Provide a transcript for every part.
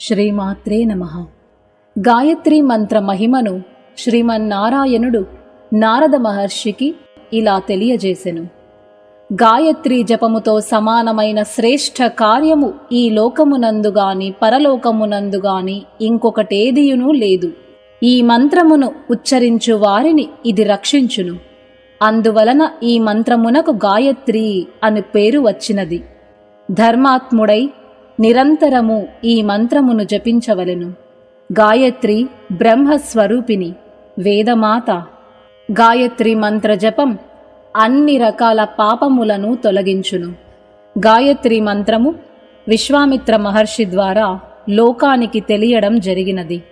శ్రీమాత్రే నమ. గాయత్రి మంత్ర మహిమను శ్రీమన్నారాయణుడు నారద మహర్షికి ఇలా తెలియజేసెను. గాయత్రి జపముతో సమానమైన శ్రేష్ఠ కార్యము ఈ లోకమునందుగాని పరలోకమునందుగాని ఇంకొకటేదియునూ లేదు. ఈ మంత్రమును ఉచ్చరించు వారిని ఇది రక్షించును. అందువలన ఈ మంత్రమునకు గాయత్రి అని పేరు వచ్చినది. ధర్మాత్ముడై నిరంతరము ఈ మంత్రమును జపించవలెను. గాయత్రి బ్రహ్మస్వరూపిణి వేదమాత. గాయత్రి మంత్ర జపం అన్ని రకాల పాపములను తొలగించును. గాయత్రి మంత్రము విశ్వామిత్ర మహర్షి ద్వారా లోకానికి తెలియడం జరిగినది.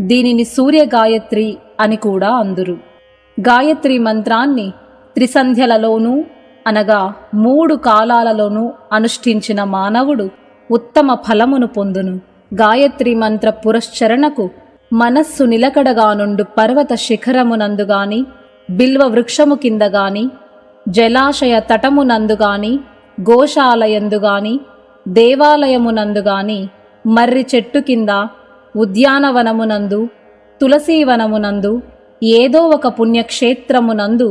దీనిని సూర్య గాయత్రి అని కూడా అందురు. గాయత్రి మంత్రాన్ని త్రిసంధ్యలలోనూ అనగా మూడు కాలాలలోనూ అనుష్ఠించిన మానవుడు ఉత్తమ ఫలమును పొందును. గాయత్రి మంత్ర పురశ్చరణకు మనస్సు నిలకడగా నుండు పర్వత శిఖరమునందుగాని బిల్వ వృక్షము కింద గాని జలాశయ తటమునందుగాని గోశాలయందుగాని దేవాలయమునందుగాని మర్రి చెట్టు కింద ఉద్యానవనమునందు తులసీవనమునందు ఏదో ఒక పుణ్యక్షేత్రమునందు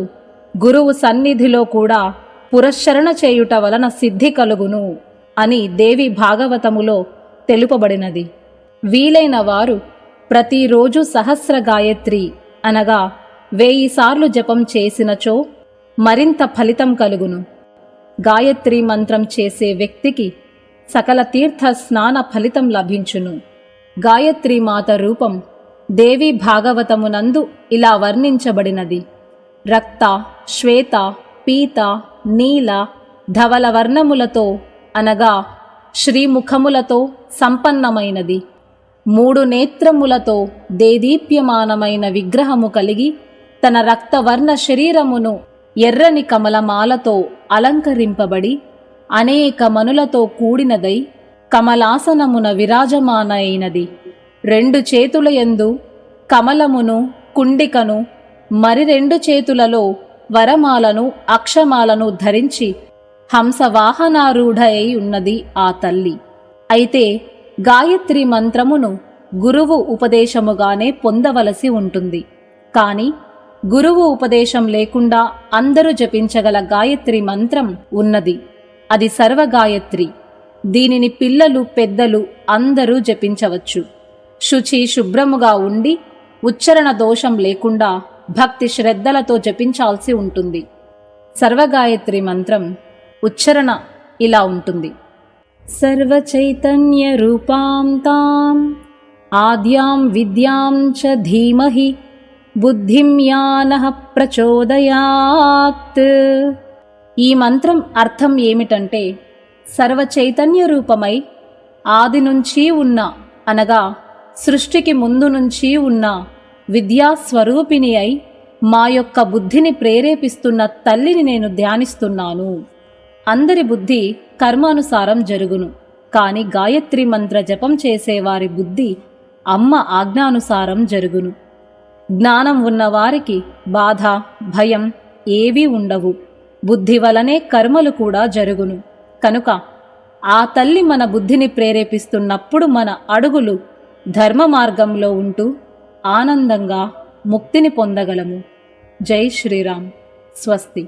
గురువు సన్నిధిలో కూడా పురశ్చరణ చేయుట వలన సిద్ధి కలుగును. అని దేవి భాగవతములో తెలుపబడినది. వీలైన వారు ప్రతిరోజు సహస్ర గాయత్రి అనగా వేయిసార్లు జపం చేసినచో మరింత ఫలితం కలుగును. గాయత్రి మంత్రం చేసే వ్యక్తికి సకల తీర్థ స్నాన ఫలితం లభించును. గాయత్రి మాత రూపం దేవి భాగవతమునందు ఇలా వర్ణించబడినది. రక్త శ్వేత పీత నీల ధవల వర్ణములతో అనగా శ్రీముఖములతో సంపన్నమైనది. మూడు నేత్రములతో దేదీప్యమానమైన విగ్రహము కలిగి తన రక్తవర్ణ శరీరమును ఎర్రని కమలమాలతో అలంకరింపబడి అనేక మనులతో కూడినదై కమలాసనమున విరాజమానైనది. రెండు చేతుల యందు కమలమును కుండికను మరి రెండు చేతులలో వరమాలను అక్షమాలను ధరించి హంసవాహనారూఢై ఉన్నది ఆ తల్లి. అయితే గాయత్రి మంత్రమును గురువు ఉపదేశముగానే పొందవలసి ఉంటుంది. కాని గురువు ఉపదేశం లేకుండా అందరూ జపించగల గాయత్రి మంత్రం ఉన్నది. అది సర్వగాయత్రి. దీనిని పిల్లలు పెద్దలు అందరూ జపించవచ్చు. శుచి శుభ్రముగా ఉండి ఉచ్చరణ దోషం లేకుండా భక్తి శ్రద్ధలతో జపించాల్సి ఉంటుంది. సర్వగాయత్రి మంత్రం ఉచ్చరణ ఇలా ఉంటుంది. సర్వచైతన్య రూపాం తాం ఆద్యాం విద్యాం చ ధీమహి బుద్ధిం యానః ప్రచోదయాత్. ఈ మంత్రం అర్థం ఏమిటంటే సర్వచైతన్య రూపమై ఆది నుంచి ఉన్న అనగా సృష్టికి ముందు నుంచి ఉన్న విద్యాస్వరూపిణి అయి మా యొక్క బుద్ధిని ప్రేరేపిస్తున్న తల్లిని నేను ధ్యానిస్తున్నాను. అందరి బుద్ధి కర్మానుసారం జరుగును. కాని గాయత్రి మంత్ర జపం చేసేవారి బుద్ధి అమ్మ ఆజ్ఞానుసారం జరుగును. జ్ఞానం ఉన్నవారికి బాధ భయం ఏవీ ఉండవు. బుద్ధి వలనే కర్మలు కూడా జరుగును. కనుక ఆ తల్లి మన బుద్ధిని ప్రేరేపిస్తున్నప్పుడు మన అడుగులు ధర్మ మార్గంలో ఉంటూ ఆనందంగా ముక్తిని పొందగలము. జై శ్రీరామ్. స్వస్తి.